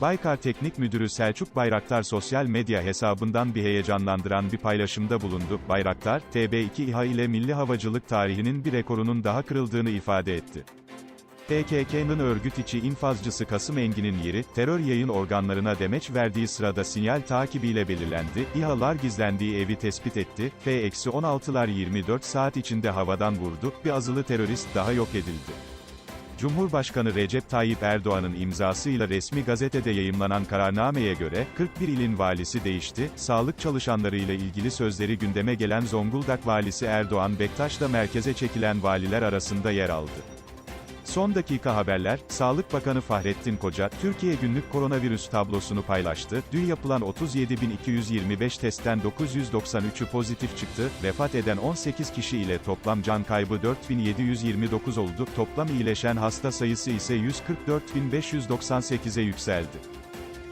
Baykar Teknik Müdürü Selçuk Bayraktar sosyal medya hesabından bir heyecanlandıran bir paylaşımda bulundu. Bayraktar, TB2 İHA ile milli havacılık tarihinin bir rekorunun daha kırıldığını ifade etti. PKK'nın örgüt içi infazcısı Kasım Engin'in yeri, terör yayın organlarına demeç verdiği sırada sinyal takibiyle belirlendi, İHA'lar gizlendiği evi tespit etti, F-16'lar 24 saat içinde havadan vurdu, bir azılı terörist daha yok edildi. Cumhurbaşkanı Recep Tayyip Erdoğan'ın imzasıyla resmi gazetede yayımlanan kararnameye göre, 41 ilin valisi değişti, sağlık çalışanlarıyla ilgili sözleri gündeme gelen Zonguldak valisi Erdoğan Bektaş merkeze çekilen valiler arasında yer aldı. Son dakika haberler, Sağlık Bakanı Fahrettin Koca, Türkiye günlük koronavirüs tablosunu paylaştı. Dün yapılan 37.225 testten 993'ü pozitif çıktı. Vefat eden 18 kişi ile toplam can kaybı 4.729 oldu. Toplam iyileşen hasta sayısı ise 144.598'e yükseldi.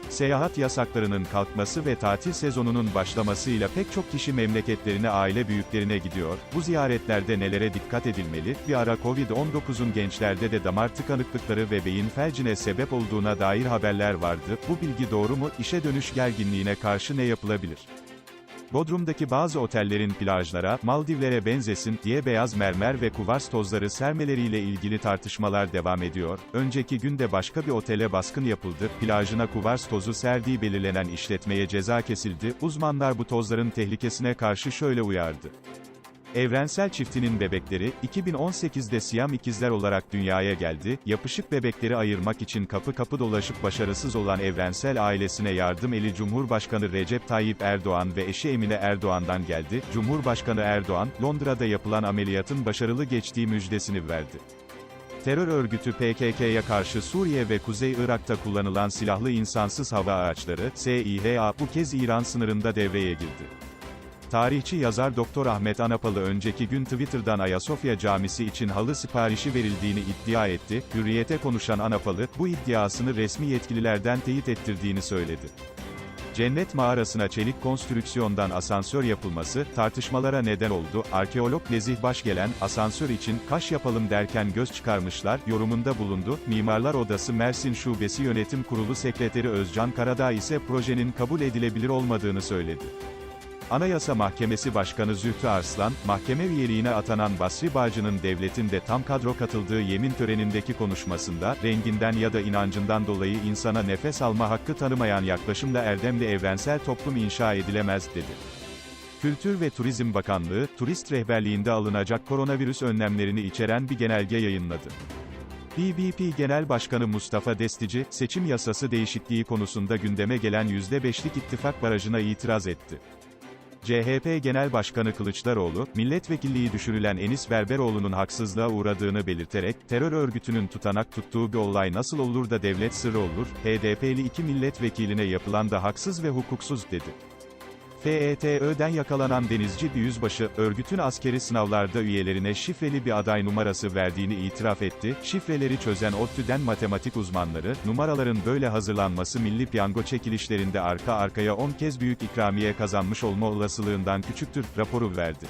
Seyahat yasaklarının kalkması ve tatil sezonunun başlamasıyla pek çok kişi memleketlerine aile büyüklerine gidiyor. Bu ziyaretlerde nelere dikkat edilmeli? Bir ara Covid-19'un gençlerde de damar tıkanıklıkları ve beyin felcine sebep olduğuna dair haberler vardı. Bu bilgi doğru mu? İşe dönüş gerginliğine karşı ne yapılabilir? Bodrum'daki bazı otellerin plajlara, Maldivlere benzesin diye beyaz mermer ve kuvars tozları sermeleriyle ilgili tartışmalar devam ediyor. Önceki günde başka bir otele baskın yapıldı, plajına kuvars tozu serdiği belirlenen işletmeye ceza kesildi. Uzmanlar bu tozların tehlikesine karşı şöyle uyardı. Evrensel çiftinin bebekleri, 2018'de Siyam ikizler olarak dünyaya geldi, yapışık bebekleri ayırmak için kapı kapı dolaşıp başarısız olan Evrensel ailesine yardım eli Cumhurbaşkanı Recep Tayyip Erdoğan ve eşi Emine Erdoğan'dan geldi. Cumhurbaşkanı Erdoğan, Londra'da yapılan ameliyatın başarılı geçtiği müjdesini verdi. Terör örgütü PKK'ya karşı Suriye ve Kuzey Irak'ta kullanılan silahlı insansız hava araçları, SİHA, bu kez İran sınırında devreye girdi. Tarihçi yazar Doktor Ahmet Anapalı önceki gün Twitter'dan Ayasofya Camisi için halı siparişi verildiğini iddia etti. Hürriyete konuşan Anapalı, bu iddiasını resmi yetkililerden teyit ettirdiğini söyledi. Cennet mağarasına çelik konstrüksiyondan asansör yapılması, tartışmalara neden oldu. Arkeolog Nezih Başgelen, asansör için, kaş yapalım derken göz çıkarmışlar, yorumunda bulundu. Mimarlar Odası Mersin Şubesi Yönetim Kurulu Sekreteri Özcan Karadağ ise projenin kabul edilebilir olmadığını söyledi. Anayasa Mahkemesi Başkanı Zühtü Arslan, mahkeme üyeliğine atanan Basri Bağcı'nın devletin de tam kadro katıldığı yemin törenindeki konuşmasında, renginden ya da inancından dolayı insana nefes alma hakkı tanımayan yaklaşımla erdemli evrensel toplum inşa edilemez, dedi. Kültür ve Turizm Bakanlığı, turist rehberliğinde alınacak koronavirüs önlemlerini içeren bir genelge yayınladı. BBP Genel Başkanı Mustafa Destici, seçim yasası değişikliği konusunda gündeme gelen %5'lik ittifak barajına itiraz etti. CHP Genel Başkanı Kılıçdaroğlu, milletvekilliği düşürülen Enis Berberoğlu'nun haksızlığa uğradığını belirterek, terör örgütünün tutanak tuttuğu bir olay nasıl olur da devlet sırrı olur, HDP'li iki milletvekiline yapılan da haksız ve hukuksuz dedi. FETÖ'den yakalanan denizci bir yüzbaşı, örgütün askeri sınavlarda üyelerine şifreli bir aday numarası verdiğini itiraf etti. Şifreleri çözen ODTÜ'den matematik uzmanları, numaraların böyle hazırlanması milli piyango çekilişlerinde arka arkaya 10 kez büyük ikramiye kazanmış olma olasılığından küçüktür, raporu verdi.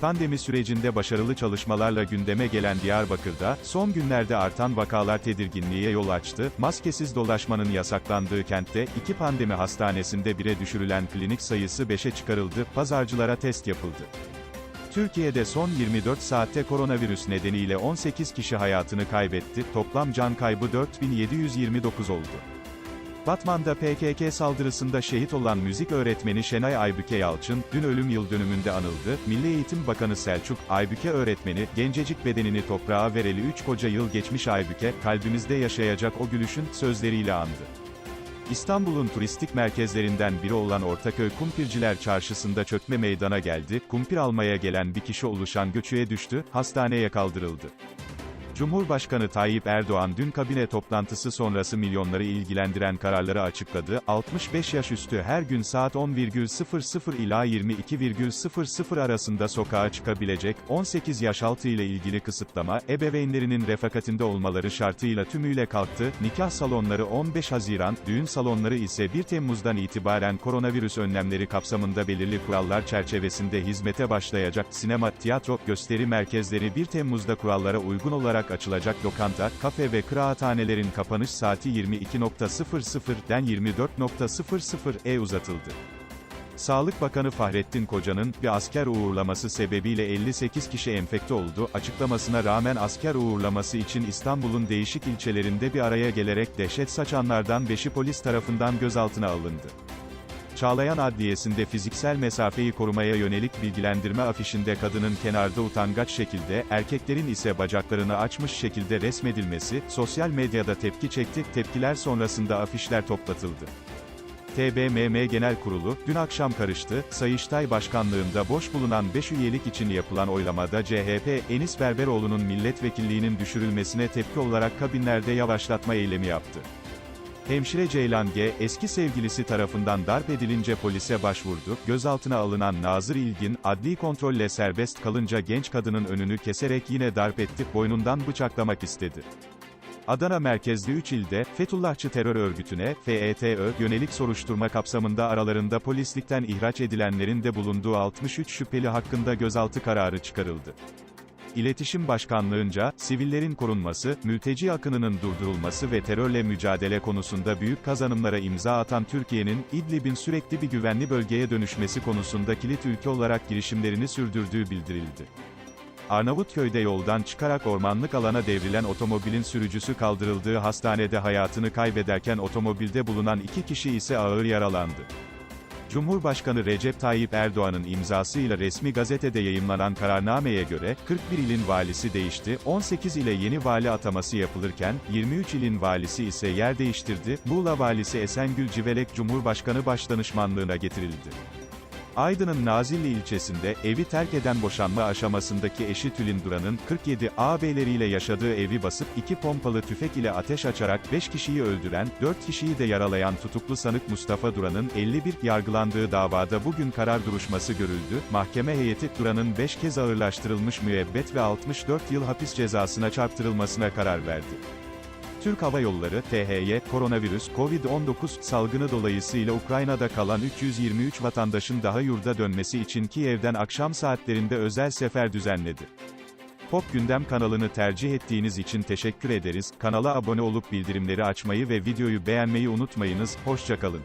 Pandemi sürecinde başarılı çalışmalarla gündeme gelen Diyarbakır'da, son günlerde artan vakalar tedirginliğe yol açtı. Maskesiz dolaşmanın yasaklandığı kentte, iki pandemi hastanesinde bire düşürülen klinik sayısı 5'e çıkarıldı, pazarcılara test yapıldı. Türkiye'de son 24 saatte koronavirüs nedeniyle 18 kişi hayatını kaybetti, toplam can kaybı 4729 oldu. Batman'da PKK saldırısında şehit olan müzik öğretmeni Şenay Aybüke Yalçın, dün ölüm yıl dönümünde anıldı. Milli Eğitim Bakanı Selçuk, Aybüke öğretmeni, gencecik bedenini toprağa vereli 3 koca yıl geçmiş Aybüke, kalbimizde yaşayacak o gülüşün, sözleriyle andı. İstanbul'un turistik merkezlerinden biri olan Ortaköy Kumpirciler Çarşısı'nda çökme meydana geldi, kumpir almaya gelen bir kişi oluşan göçüğe düştü, hastaneye kaldırıldı. Cumhurbaşkanı Tayyip Erdoğan dün kabine toplantısı sonrası milyonları ilgilendiren kararları açıkladı. 65 yaş üstü her gün saat 10,00 ila 22,00 arasında sokağa çıkabilecek, 18 yaş altı ile ilgili kısıtlama, ebeveynlerinin refakatinde olmaları şartıyla tümüyle kalktı. Nikah salonları 15 Haziran, düğün salonları ise 1 Temmuz'dan itibaren koronavirüs önlemleri kapsamında belirli kurallar çerçevesinde hizmete başlayacak. Sinema, tiyatro, gösteri merkezleri 1 Temmuz'da kurallara uygun olarak olarak açılacak lokanta, kafe ve kıraathanelerin kapanış saati 22.00'den 24.00'e uzatıldı. Sağlık Bakanı Fahrettin Koca'nın bir asker uğurlaması sebebiyle 58 kişi enfekte oldu açıklamasına rağmen asker uğurlaması için İstanbul'un değişik ilçelerinde bir araya gelerek dehşet saçanlardan 5'i polis tarafından gözaltına alındı. Çağlayan Adliyesi'nde fiziksel mesafeyi korumaya yönelik bilgilendirme afişinde kadının kenarda utangaç şekilde, erkeklerin ise bacaklarını açmış şekilde resmedilmesi, sosyal medyada tepki çekti, tepkiler sonrasında afişler toplatıldı. TBMM Genel Kurulu, dün akşam karıştı, Sayıştay Başkanlığında boş bulunan 5 üyelik için yapılan oylamada CHP, Enis Berberoğlu'nun milletvekilliğinin düşürülmesine tepki olarak kabinlerde yavaşlatma eylemi yaptı. Hemşire Ceylan G, eski sevgilisi tarafından darp edilince polise başvurdu. Gözaltına alınan Nazır İlgin, adli kontrolle serbest kalınca genç kadının önünü keserek yine darp etti, boynundan bıçaklamak istedi. Adana merkezli 3 ilde, Fethullahçı terör örgütüne, FETÖ, yönelik soruşturma kapsamında aralarında polislikten ihraç edilenlerin de bulunduğu 63 şüpheli hakkında gözaltı kararı çıkarıldı. İletişim Başkanlığınca, sivillerin korunması, mülteci akınının durdurulması ve terörle mücadele konusunda büyük kazanımlara imza atan Türkiye'nin, İdlib'in sürekli bir güvenli bölgeye dönüşmesi konusunda kilit ülke olarak girişimlerini sürdürdüğü bildirildi. Arnavutköy'de yoldan çıkarak ormanlık alana devrilen otomobilin sürücüsü kaldırıldığı hastanede hayatını kaybederken otomobilde bulunan iki kişi ise ağır yaralandı. Cumhurbaşkanı Recep Tayyip Erdoğan'ın imzasıyla resmi gazetede yayımlanan kararnameye göre, 41 ilin valisi değişti, 18 ile yeni vali ataması yapılırken, 23 ilin valisi ise yer değiştirdi, Muğla valisi Esengül Civelek Cumhurbaşkanı Başdanışmanlığına getirildi. Aydın'ın Nazilli ilçesinde, evi terk eden boşanma aşamasındaki eşi Tülin Duran'ın, 47 ağabeyleriyle yaşadığı evi basıp, iki pompalı tüfek ile ateş açarak 5 kişiyi öldüren, 4 kişiyi de yaralayan tutuklu sanık Mustafa Duran'ın, 51, yargılandığı davada bugün karar duruşması görüldü, mahkeme heyeti, Duran'ın 5 kez ağırlaştırılmış müebbet ve 64 yıl hapis cezasına çarptırılmasına karar verdi. Türk Hava Yolları, THY, koronavirüs, Covid-19 salgını dolayısıyla Ukrayna'da kalan 323 vatandaşın daha yurda dönmesi için Kiev'den akşam saatlerinde özel sefer düzenledi. Pop Gündem kanalını tercih ettiğiniz için teşekkür ederiz. Kanala abone olup bildirimleri açmayı ve videoyu beğenmeyi unutmayınız. Hoşçakalın.